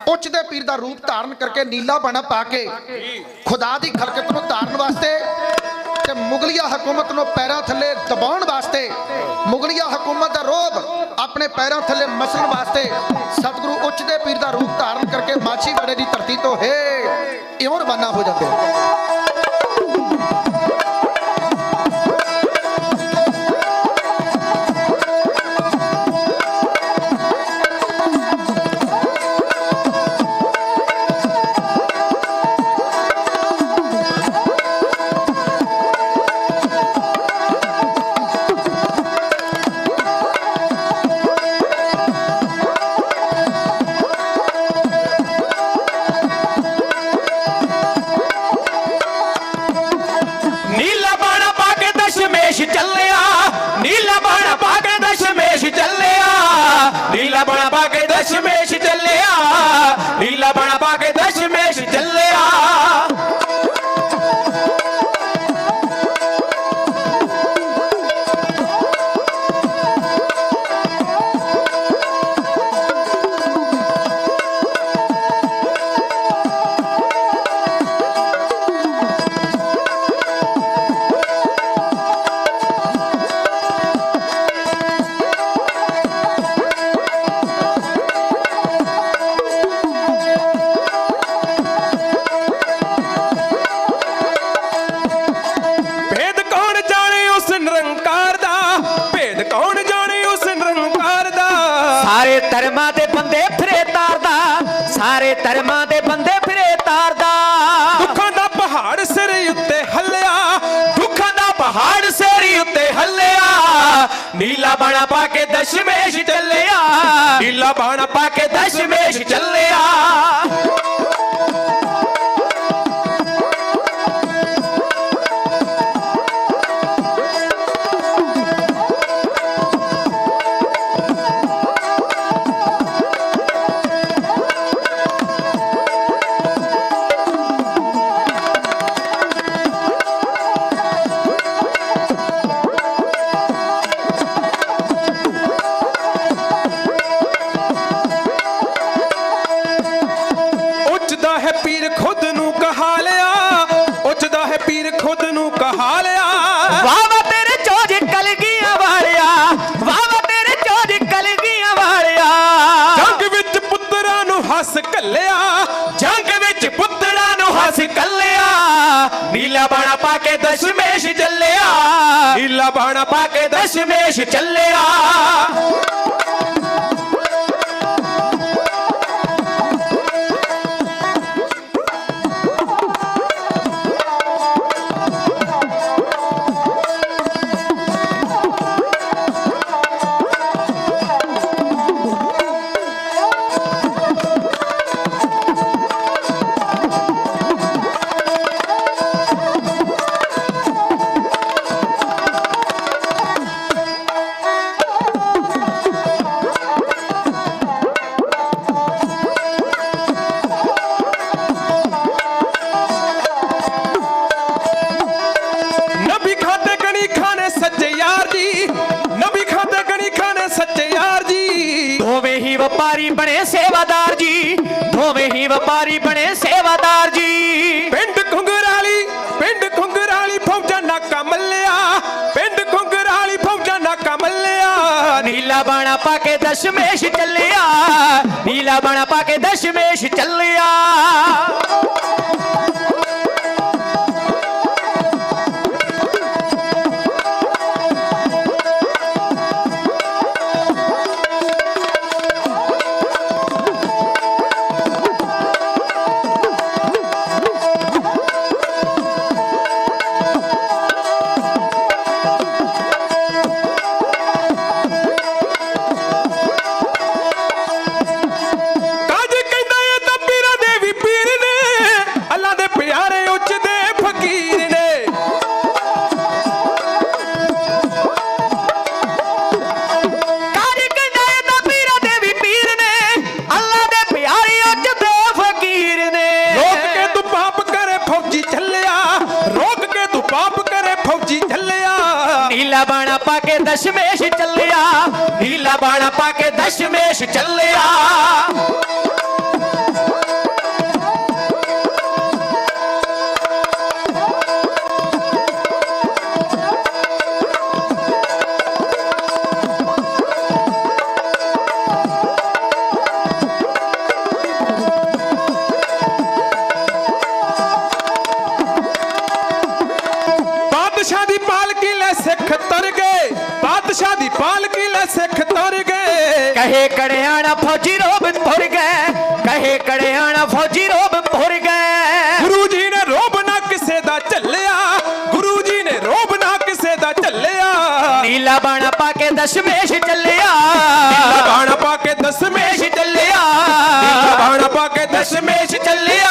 ਉੱਚ ਦੇ ਪੀਰ ਦਾ ਰੂਪ ਧਾਰਨ ਕਰਕੇ ਨੀਲਾ ਬਾਣਾ ਪਾ ਕੇ ਖੁਦਾ ਦੀ ਖਲਕਤ ਨੂੰ ਧਾਰਨ ਵਾਸਤੇ ਤੇ ਮੁਗਲਿਆ ਹਕੂਮਤ ਨੂੰ ਪੈਰਾਂ ਥੱਲੇ ਦਬਾਉਣ ਵਾਸਤੇ ਮੁਗਲਿਆ ਹਕੂਮਤ ਦਾ ਰੋਬ ਆਪਣੇ ਪੈਰਾਂ ਥੱਲੇ ਮਸਲਣ ਵਾਸਤੇ ਸਤਿਗੁਰੂ ਉੱਚ ਦੇ ਪੀਰ ਦਾ ਰੂਪ ਧਾਰਨ ਕਰਕੇ ਮਾਛੀਵਾੜੇ ਦੀ ਧਰਤੀ ਤੋਂ ਹੇ ਇਉਂ ਰਵਾਨਾ ਹੋ ਜਾਂਦੇ ਨੀਲਾ ਬਾਣਾ ਪਾ ਕੇ ਦਸ਼ਮੇਸ਼ ਸਾਰੇ ਧਰਮਾਂ ਦੇ ਬੰਦੇ ਫਿਰੇ ਤਾਰਦਾ, ਸਾਰੇ ਧਰਮਾਂ ਦੇ ਬੰਦੇ ਫਿਰੇ ਤਾਰਦਾ। ਦੁੱਖਾਂ ਦਾ ਪਹਾੜ ਸਿਰ ਉੱਤੇ ਹੱਲਿਆ, ਦੁੱਖਾਂ ਦਾ ਪਹਾੜ ਸਿਰ ਉੱਤੇ ਹੱਲਿਆ। ਨੀਲਾ ਬਾਣਾ ਪਾ ਕੇ ਦਸ਼ਮੇਸ਼ ਚੱਲਿਆ, ਨੀਲਾ ਬਾਣਾ ਪਾ ਕੇ ਦਸ਼ਮੇਸ਼ ਚੱਲਿਆ। ਨੀਲਾ ਬਾਣਾ ਪਾ ਕੇ ਦਸ਼ਮੇਸ਼ ਚੱਲਿਆ। ਨੀਲਾ ਬਾਣਾ ਪਾ ਕੇ ਦਸ਼ਮੇਸ਼ ਚੱਲਿਆ। ਵਪਾਰੀ ਬਣੇ ਸੇਵਾਦਾਰ ਜੀ। ਦੋਵੇਂ ਹੀ ਵਪਾਰੀ ਬਣੇ ਸੇਵਾਦਾਰ ਜੀ। ਪਿੰਡ ਖੁੰਗਰਾਲੀ ਪਿੰਡ ਖੁੰਗਰਾਲੀ ਫੌਜਾਂ ਨਾਕਾ ਮੱਲਿਆ ਪਿੰਡ ਖੁੰਗਰਾਲੀ ਫੌਜਾਂ ਨਾਕਾ ਮੱਲਿਆ ਨੀਲਾ ਬਾਣਾ ਪਾ ਕੇ ਦਸ਼ਮੇਸ਼ ਚੱਲਿਆ। ਨੀਲਾ ਬਾਣਾ ਪਾ ਕੇ ਦਸ਼ਮੇਸ਼ ਚੱਲਿਆ। ਕੇ ਦਸ਼ਮੇਸ਼ ਚੱਲਿਆ ਨੀਲਾ ਬਾਣਾ ਪਾ ਕੇ ਦਸ਼ਮੇਸ਼ ਚੱਲਿਆ। ਸਿੱਖ ਤਰ ਗਏ। ਪਾਤਸ਼ਾਹ ਦੀ ਪਾਲਕੀ ਲੈ ਸਿੱਖ ਤੁਰ ਗਏ। ਕਹੇ ਕੜਿਆਣਾ ਫੌਜੀ ਰੋਬ ਤੁਰ ਗਏ। ਕਹੇ ਕੜਿਆਣਾ ਫੌਜੀ ਰੋਬ ਤੁਰ ਗਏ। ਗੁਰੂ ਜੀ ਨੇ ਰੋਬ ਨਾ ਕਿਸੇ ਦਾ ਝੱਲਿਆ। ਗੁਰੂ ਜੀ ਨੇ ਰੋਬ ਨਾ ਕਿਸੇ ਦਾ ਝੱਲਿਆ। ਨੀਲਾ ਬਾਣਾ ਪਾ ਕੇ ਦਸ਼ਮੇਸ਼ ਚੱਲਿਆ। ਨੀਲਾ ਪਾ ਕੇ ਦਸ਼ਮੇਸ਼ ਚੱਲਿਆ। ਨੀਲਾ ਪਾ ਕੇ ਦਸ਼ਮੇਸ਼ ਚੱਲਿਆ।